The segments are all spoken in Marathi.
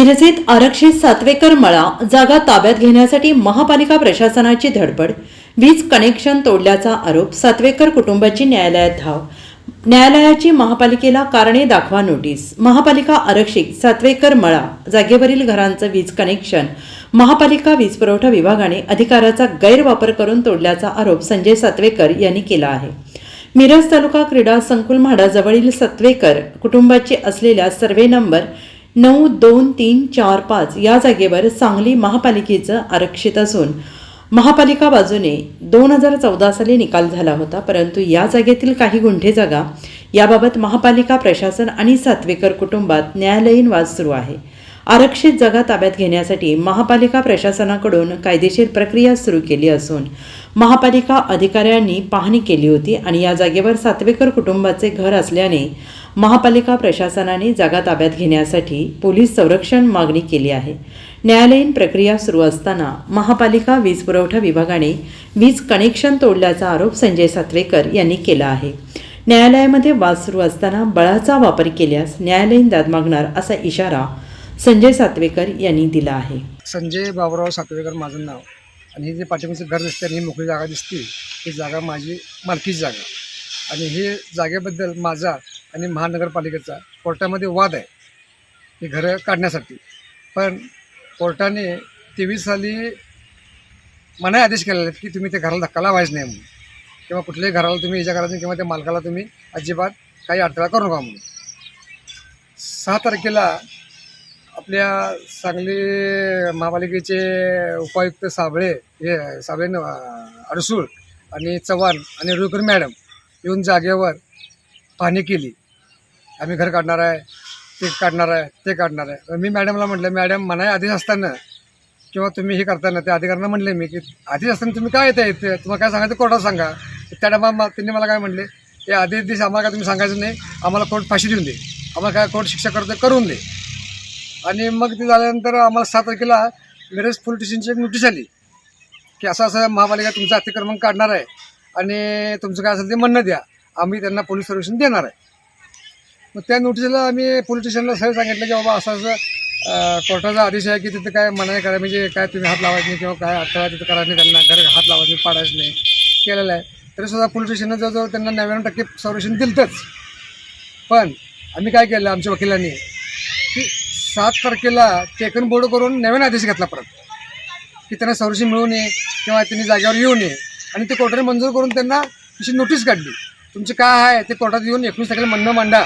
मिरजेत आरक्षित सातवेकर मळा जागा ताब्यात घेण्यासाठी महापालिका प्रशासनाची धडपड. वीज कनेक्शन तोडल्याचा आरोप सातवेकर कुटुंबाची न्यायालयात धाव. न्यायालयाची महापालिकेला कारणे दाखवा नोटीस. महापालिका आरक्षित सातवेकर मळा जागेवरील घरांचं वीज कनेक्शन महापालिका वीज पुरवठा विभागाने अधिकाराचा गैरवापर करून तोडल्याचा आरोप संजय सातवेकर यांनी केला आहे. मिरज तालुका क्रीडा संकुल म्हाडाजवळील सत्वेकर कुटुंबाचे असलेल्या सर्वे नंबर नऊ दोन तीन चार पाच या जागेवर सांगली महापालिकेचं आरक्षित असून महापालिका बाजूने दोन हजार चौदा साली निकाल झाला होता परंतु या जागेतील काही गुंठे जागा याबाबत महापालिका प्रशासन आणि सातवेकर कुटुंबात न्यायालयीन वाद सुरू आहे. आरक्षित जागा ताब्यात घेण्यासाठी महापालिका प्रशासनाकडून कायदेशीर प्रक्रिया सुरू केली असून महापालिका अधिकाऱ्यांनी पाहणी केली होती आणि या जागेवर सातवेकर कुटुंबाचे घर असल्याने महापालिका प्रशासनाने जागा ताब्यात घेण्यासाठी पोलीस संरक्षण मागणी केली आहे. न्यायालयीन प्रक्रिया सुरू असताना महापालिका वीज पुरवठा विभागाने वीज कनेक्शन तोडल्याचा आरोप संजय सातवेकर यांनी केला आहे. न्यायालयामध्ये वाद सुरू असताना बळाचा वापर केल्यास न्यायालयीन दाद मागणार असा इशारा संजय सातवेकर यांनी दिला आहे. संजय बाबुराव सातवेकर माझं नाव. आणि हे जे पाठिंबाचं घर दिसते आणि ही मोकळी जागा दिसते ही जागा माझी मालकीची जागा. आणि हे जागेबद्दल माझा आणि महानगरपालिकेचा कोर्टामध्ये वाद आहे ही घरं काढण्यासाठी. पण कोर्टाने तेवीस साली मनाही आदेश केलेले आहेत की तुम्ही त्या घराला धक्का लावायच नाही म्हणून. किंवा कुठल्याही घराला तुम्ही याच्या घरात किंवा त्या मालकाला तुम्ही अजिबात काही अडथळा करू नका म्हणून. सहा तारखेला आपल्या सांगली महापालिकेचे उपायुक्त साबळे हे साबळे अडसूळ आणि चव्हाण आणि रुळकर मॅडम येऊन जागेवर पाहणी केली. आम्ही घर काढणार आहे ते काढणार आहे ते काढणार आहे. मी मॅडमला म्हटलं मॅडम मनाई आदेश असताना किंवा तुम्ही हे करताना त्या अधिकाऱ्यांना म्हणले मी की आदेश असताना तुम्ही काय येता येते तुम्हाला काय सांगायचं कोर्टात सांगा. त्या टायमा त्यांनी मला काय म्हणले ते आदेश दिवशी आम्हाला काय तुम्ही सांगायचं नाही आम्हाला कोर्ट फाशी देऊन दे. आम्हाला काय कोर्ट शिक्षा करतो करून दे. आणि मग ते झाल्यानंतर आम्हाला सात तारखेला मिरज पोलीस स्टेशनची एक नोटीस आली की असं असं महापालिका तुमचं अतिक्रमण काढणार आहे आणि तुमचं काय असेल ते म्हणणं द्या. आम्ही त्यांना पोलीस सर्वेक्षण देणार आहे. मग त्या नोटीसला आम्ही पोलीस स्टेशनला सगळं सांगितलं की बाबा असं असं कोर्टाचा आदेश आहे की तिथं काय मनाई करा म्हणजे काय तुम्ही हात लावायचं नाही किंवा काय अडथळा तिथं करायचं नाही त्यांना घर हात लावायचं नाही पाडायचं नाही केलेलं आहे. तरी सुद्धा पोलीस स्टेशननं जवळजवळ त्यांना नव्याण्णव टक्के संरक्षण दिलंच पण आम्ही काय केलं आमच्या वकिलांनी की सात तारखेला टेकन बोर्ड करून नवीन आदेश घेतला परत. की त्यांना संरक्षण मिळू नये किंवा त्यांनी जागेवर येऊ नये. आणि ते कोर्टाने मंजूर करून त्यांना तशी नोटीस काढली. तुमचे काय आहे ते कोर्टात येऊन एकोणीस तारखेला म्हणणं मांडा.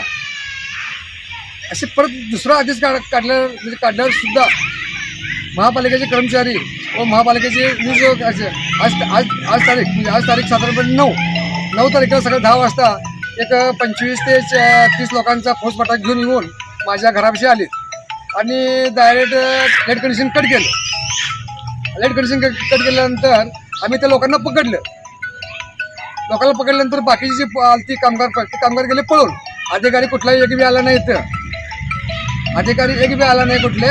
असे परत दुसरा आदेश काढ काढल्या म्हणजे काढल्यावर सुद्धा महापालिकेचे कर्मचारी व महापालिकेचे न्यूज आज आज आज आज तारीख म्हणजे आज तारीख साधारणपणे नऊ. नऊ तारखेला सकाळी दहा वाजता एक पंचवीस ते च- तीस लोकांचा फौजफाटा घेऊन येऊन माझ्या घरापाशी आले. आणि डायरेक्ट लाइट कंडिशन कट केलं. लाइट कंडिशन कट कट केल्यानंतर आम्ही त्या लोकांना पकडलं. लोकांना पकडल्यानंतर बाकीची जी आलती कामगार ते कामगार गेले पळून. अधिकारी कुठलाही एक बी आला नाही इथं. अधिकारी एक बी आला नाही कुठले.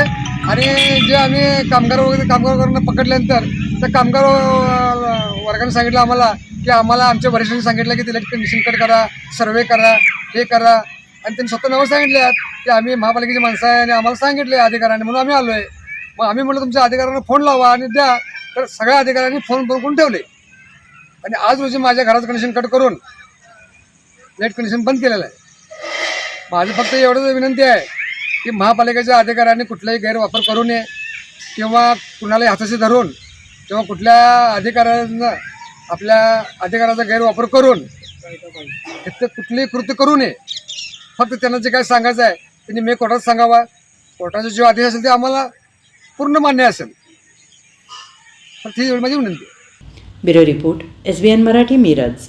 आणि जे आम्ही कामगार वगैरे कामगारांना पकडल्यानंतर त्या कामगार वर्गाने सांगितलं आम्हाला की आम्हाला आमच्या वरिष्ठांनी सांगितलं की ते लाइट कंडिशन कट करा सर्वे करा हे करा. आणि त्यांनी स्वतः नावं सांगितले की आम्ही महापालिकेची माणसं आहे आणि आम्हाला सांगितले अधिकाऱ्यांनी म्हणून आम्ही आलोय. मग आम्ही म्हटलं तुमच्या अधिकाऱ्यांना फोन लावा आणि द्या. तर सगळ्या अधिकाऱ्यांनी फोन बघून ठेवले. आणि आज रोजी माझ्या घराचं कनेक्शन कट करून नेट कनेक्शन बंद केलेलं आहे. माझं फक्त एवढंच विनंती आहे की महापालिकेच्या अधिकाऱ्यांनी कुठलाही गैरवापर करू नये किंवा कुणालाही हाताशी धरून किंवा कुठल्या अधिकाऱ्यांना आपल्या अधिकाराचा गैरवापर करून कुठलीही कृती कृत्य करू नये. फक्त त्यांना जे काय सांगायचं आहे त्यांनी मे कोर्टात सांगावा. कोर्टाचा जो आदेश असेल ते आम्हाला पूर्ण मान्य असेल. फक्त ही माझी विनंती bureau report S B N Marathi Miraj.